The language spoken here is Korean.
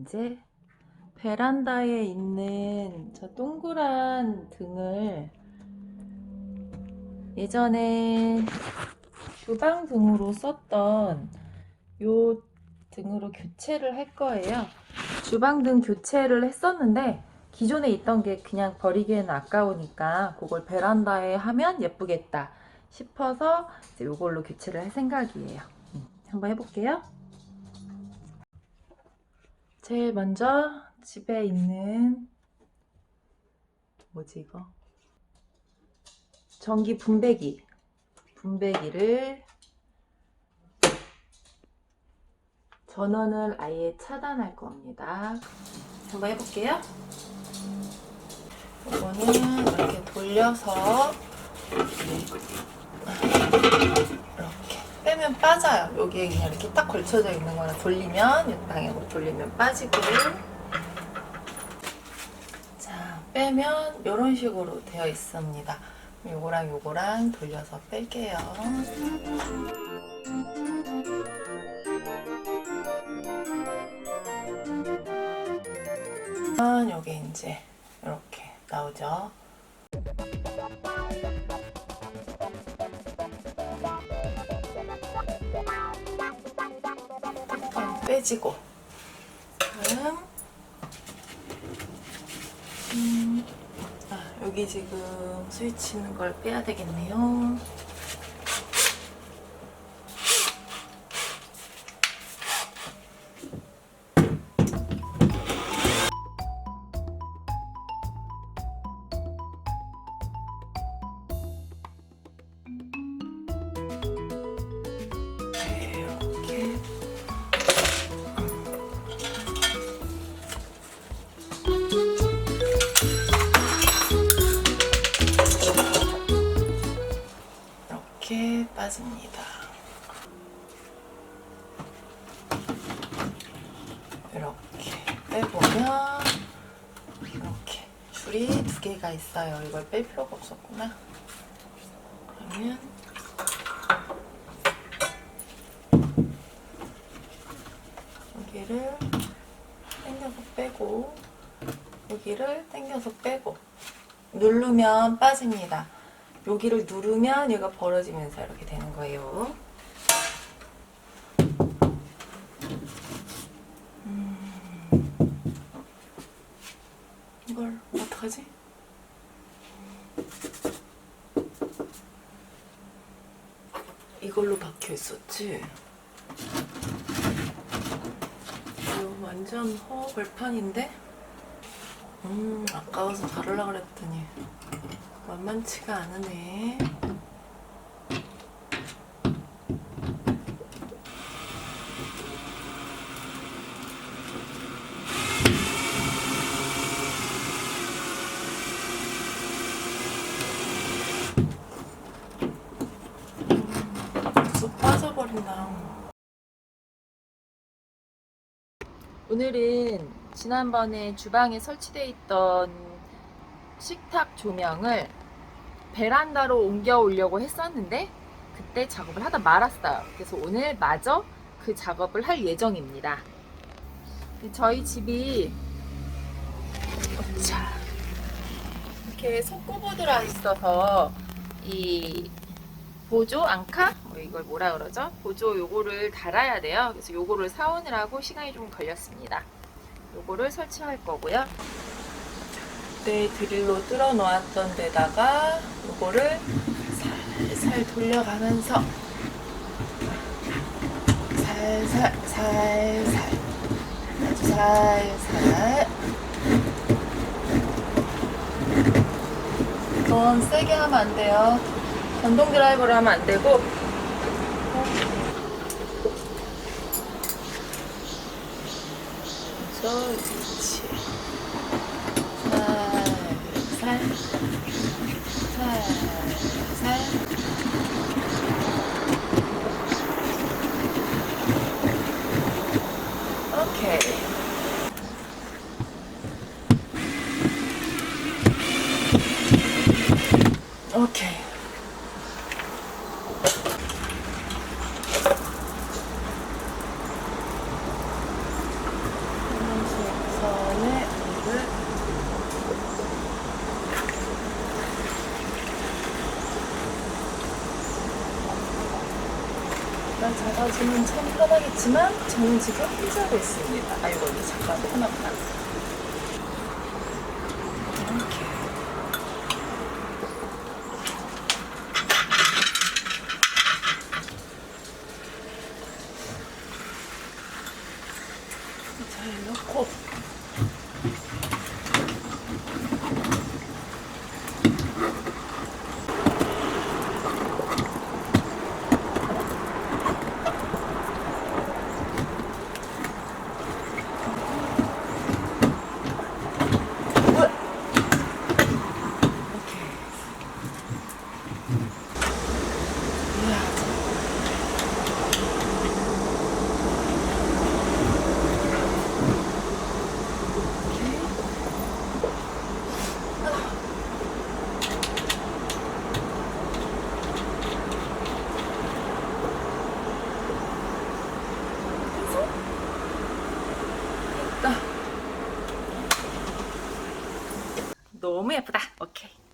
이제 베란다에 있는 저 동그란 등을 예전에 주방 등으로 썼던 요 등으로 교체를 할 거예요. 주방 등 교체를 했었는데 기존에 있던 게 그냥 버리기에는 아까우니까 그걸 베란다에 하면 예쁘겠다 싶어서 이제 이걸로 교체를 할 생각이에요. 음, 한번 해볼게요. 제일 먼저 집에 있는 뭐지 이거? 전기 분배기 분배기를 전원을 아예 차단할 겁니다. 한번 해볼게요. 이거는 이렇게 돌려서 빼면 빠져요. 여기에 그냥 이렇게 딱 걸쳐져 있는 거나 돌리면 이 방향으로 돌리면 빠지고 자 빼면 이런 식으로 되어 있습니다. 요거랑 요거랑 돌려서 뺄게요. 여기 이제 이렇게 나오죠. 빼지고 다음 음, 아, 여기 지금 스위치 있는 걸 빼야 되겠네요. 빼보면 이렇게 줄이 두 개가 있어요. 이걸 뺄 필요가 없었구나. 그러면 여기를 당겨서 빼고 여기를 당겨서 빼고 누르면 빠집니다. 여기를 누르면 얘가 벌어지면서 이렇게 되는 거예요. 이걸 어떡하지? 이걸로 박혀 있었지. 이거 완전 허 벌판인데? 음, 아까워서 바르려고 그랬더니 만만치가 않으네. 빠져버린다. 오늘은 지난번에 주방에 설치되어 있던 식탁 조명을 베란다로 옮겨 오려고 했었는데 그때 작업을 하다 말았어요. 그래서 오늘 마저 그 작업을 할 예정입니다. 저희 집이 자 이렇게 속구보드라 있어서 이 보조 앙카 뭐 이걸 뭐라 그러죠? 보조 요거를 달아야 돼요. 그래서 요거를 사오느라고 시간이 좀 걸렸습니다. 요거를 설치할 거고요. 그때 드릴로 뚫어 놓았던 데다가 요거를 살살 돌려가면서 살살 살살 아주 살살 넌 세게 하면 안 돼요. 전동 드라이버로 하면 안 되고. 저 위치 살살 살살 오케이. 오케이 잡아주면 참 편하겠지만 저는 지금 혼자로 있습니다. 아이고 잠깐 하나만. 이렇게. 잘 넣고 너무 예쁘다. 오케이.